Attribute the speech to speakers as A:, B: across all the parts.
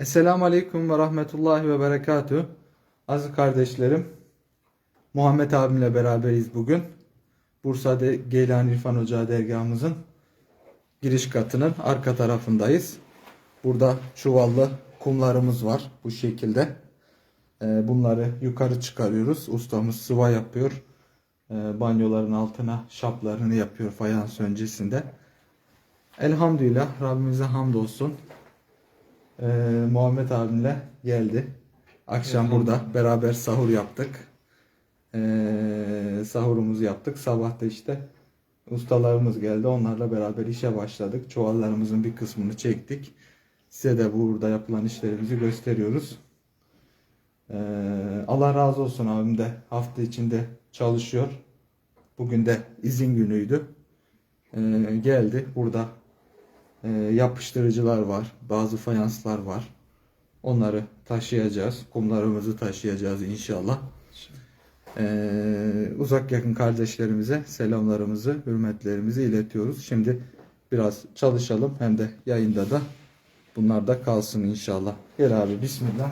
A: Esselamu Aleyküm ve Rahmetullahi ve Berekatü. Aziz kardeşlerim, Muhammed abimle beraberiz bugün. Bursa'da Geylani İrfan Ocağı dergahımızın giriş katının arka tarafındayız. Burada çuvallı kumlarımız var bu şekilde. Ee, Bunları yukarı çıkarıyoruz. Ustamız sıva yapıyor. Ee, Banyoların altına şaplarını yapıyor fayans öncesinde. Elhamdülillah Rabbimize hamdolsun. Ee, Muhammed abimle geldi. Akşam burada beraber sahur yaptık. Ee, sahurumuzu yaptık. Sabah da işte ustalarımız geldi. Onlarla beraber işe başladık. Çuvallarımızın bir kısmını çektik. Size de burada yapılan işlerimizi gösteriyoruz. Ee, Allah razı olsun abim de hafta içinde çalışıyor. Bugün de izin günüydü. Ee, geldi. Burada e, yapıştırıcılar var. Bazı fayanslar var. Onları taşıyacağız. Kumlarımızı taşıyacağız inşallah. Ee, uzak yakın kardeşlerimize selamlarımızı, hürmetlerimizi iletiyoruz. Şimdi biraz çalışalım hem de yayında da bunlar da kalsın inşallah. Gel abi bismillah.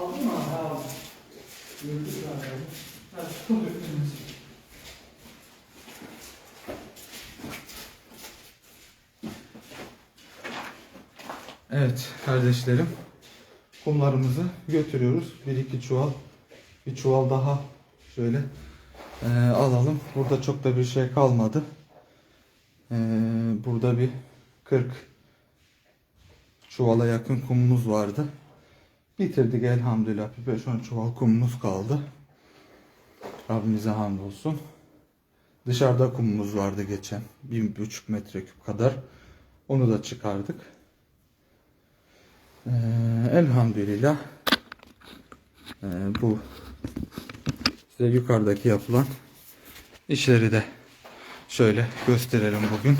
B: Aldın mı abi? Aldım. Gördük abi. Hadi.
A: Evet kardeşlerim. Kumlarımızı götürüyoruz. Bir iki çuval. Bir çuval daha şöyle eee, alalım. Burada çok da bir şey kalmadı. Eee, burada bir 40 çuvala yakın kumumuz vardı. Bitirdik elhamdülillah. Bir 5-10 çuval kumumuz kaldı. Rabbimize hamdolsun. Dışarıda kumumuz vardı geçen. 1,5 metreküp kadar. Onu da çıkardık. Ee, elhamdülillah ee, bu size yukarıdaki yapılan işleri de şöyle gösterelim bugün.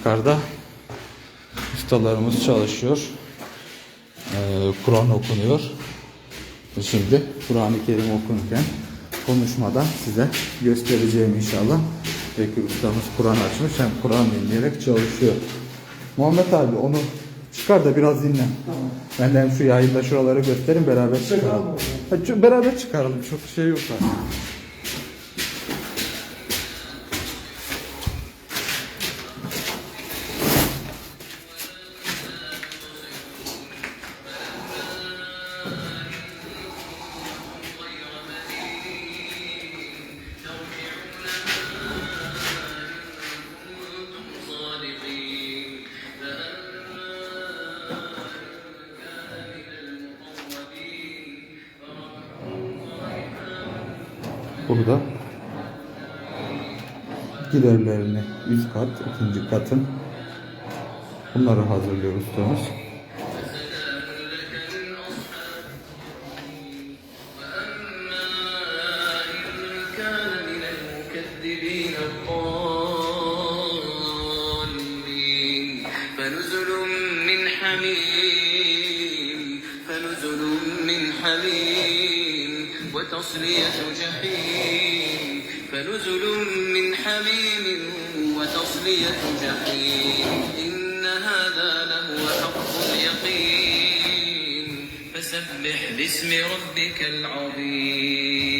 A: Yukarıda ustalarımız çalışıyor. Ee, Kur'an okunuyor. Şimdi Kur'an-ı Kerim okunurken konuşmadan size göstereceğim inşallah. Bekir ustamız Kur'an açmış hem Kur'an dinleyerek çalışıyor. Muhammed abi onu çıkar da biraz dinle.
B: Tamam.
A: Ben de hem şu yayında şuraları göstereyim beraber çıkaralım. Ha, beraber çıkaralım çok şey yok zaten. Burada giderlerini üst kat, ikinci katın bunları hazırlıyor ustamız.
C: كان من المكذبين الضالين فنزل من حميم فنزل من حميم وتصلية جحيم فنزل من حميم وتصلية جحيم إن هذا لهو حق اليقين فسبح باسم ربك العظيم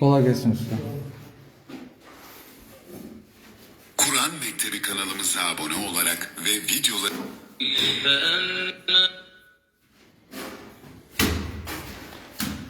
A: Kolay gelsin usta.
D: Kur'an Mektebi kanalımıza abone olarak ve videoları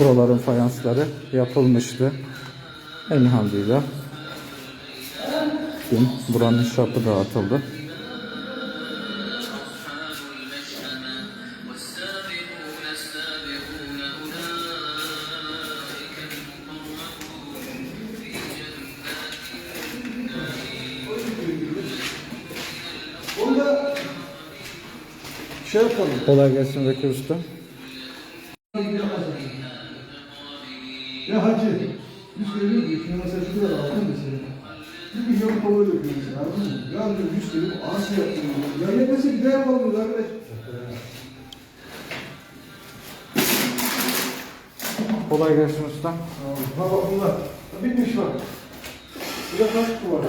A: Buraların fayansları yapılmıştı. Elhamdülillah. Dün buranın şapı dağıtıldı.
B: şey yapalım.
A: Kolay gelsin Bekir Usta.
B: Görüyoruz ki şimdi mesela şurada aldın mesela. Bir milyon ediyor mesela anladın mı? Ya diyor yüz kere az şey yaptım diyor. Ya yetmese bir daha yapalım diyor arkadaş.
A: Kolay gelsin usta.
B: Ha bak bunlar. Bitmiş bak. Bir de kaç kutu var?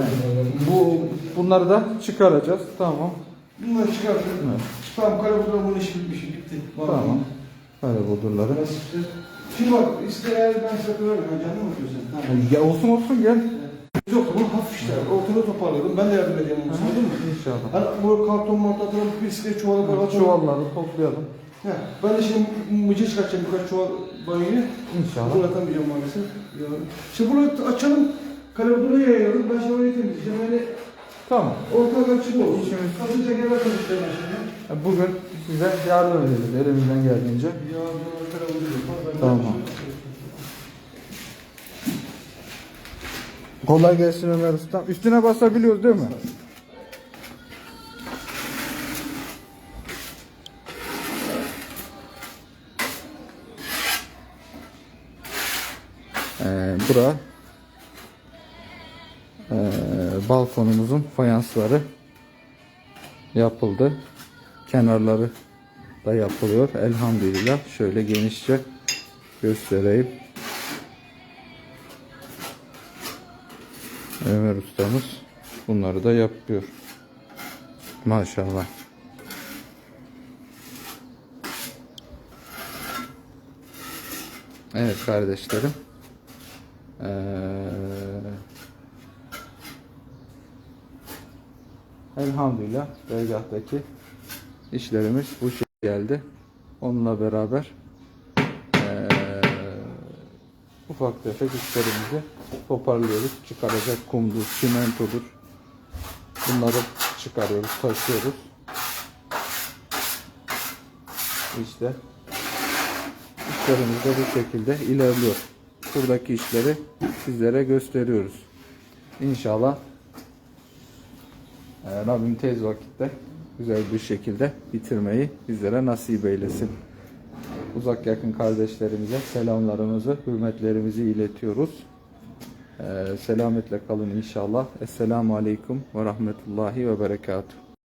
A: Bu bunları da çıkaracağız. Tamam.
B: Bunları çıkartın.
A: Evet.
B: Tamam karabulan bunun işi bitmiş. Bitti. Bak.
A: Tamam. Böyle buldurları.
B: Nasipse. Şimdi bak işte eğer ben. Ha, canım mı diyorsun? Ha.
A: Ya olsun olsun gel.
B: Yok bu hafif işte. Ortada toparladım. Ben de yardım edeyim onu. Anladın mı?
A: İnşallah.
B: Hani bu karton martatıran bisiklet çuvalı falan.
A: Çuvalları toplayalım.
B: He, ben de şimdi mıcı çıkartacağım birkaç çuval banyoyu.
A: İnşallah.
B: Bunu atamayacağım maalesef. Yarın. Şimdi bunu açalım. Kalabudunu yayalım. Ben şimdi orayı temizleyeceğim. Yani
A: Tamam.
B: ortalık açık olsun. Kalınca gene konuşacağım ben şimdi.
A: Bugün size yardım edelim elimizden geldiğince. Tamam. Kolay gelsin Ömer Usta. Üstüne basabiliyoruz değil mi? Ee, bura ee, balkonumuzun fayansları yapıldı. Kenarları da yapılıyor. Elhamdülillah. Şöyle genişçe göstereyim. Ömer ustamız bunları da yapıyor. Maşallah. Evet kardeşlerim. Ee, elhamdülillah dergahtaki işlerimiz bu şey geldi. Onunla beraber ee, ufak tefek işlerimizi toparlıyoruz. Çıkaracak kumdur, çimentodur. Bunları çıkarıyoruz, taşıyoruz. İşte işlerimiz de bu şekilde ilerliyor. Buradaki işleri sizlere gösteriyoruz. İnşallah Rabbim tez vakitte güzel bir şekilde bitirmeyi bizlere nasip eylesin. Uzak yakın kardeşlerimize selamlarımızı, hürmetlerimizi iletiyoruz. Ee, selametle kalın inşallah. Esselamu Aleyküm ve Rahmetullahi ve Berekatuhu.